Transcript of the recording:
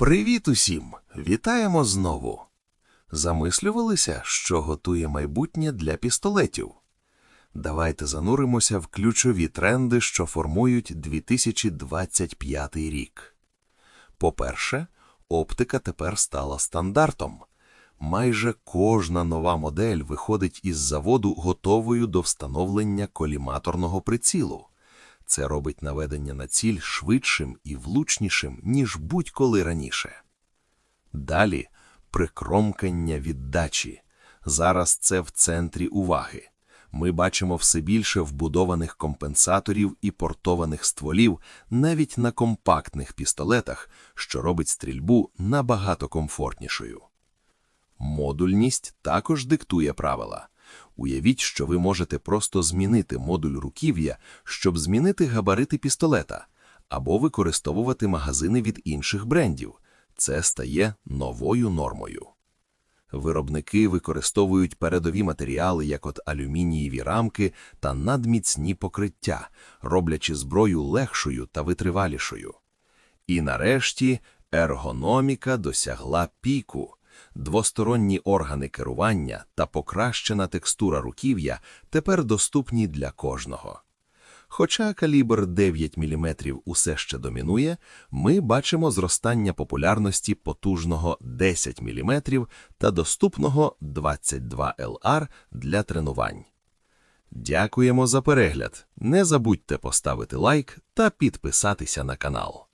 Привіт усім! Вітаємо знову. Замислювалися, що готує майбутнє для пістолетів. Давайте зануримося в ключові тренди, що формують 2025 рік. По-перше, оптика тепер стала стандартом. Майже кожна нова модель виходить із заводу готовою до встановлення коліматорного прицілу. Це робить наведення на ціль швидшим і влучнішим, ніж будь-коли раніше. Далі прикромкання віддачі. Зараз це в центрі уваги. Ми бачимо все більше вбудованих компенсаторів і портованих стволів навіть на компактних пістолетах, що робить стрільбу набагато комфортнішою. Модульність також диктує правила. Уявіть, що ви можете просто змінити модуль руків'я, щоб змінити габарити пістолета, або використовувати магазини від інших брендів. Це стає новою нормою. Виробники використовують передові матеріали, як от алюмінієві рамки та надміцні покриття, роблячи зброю легшою та витривалішою. І нарешті ергономіка досягла піку. Двосторонні органи керування та покращена текстура руків'я тепер доступні для кожного. Хоча калібр 9 мм усе ще домінує, ми бачимо зростання популярності потужного 10 мм та доступного 22 LR для тренувань. Дякуємо за перегляд. Не забудьте поставити лайк та підписатися на канал.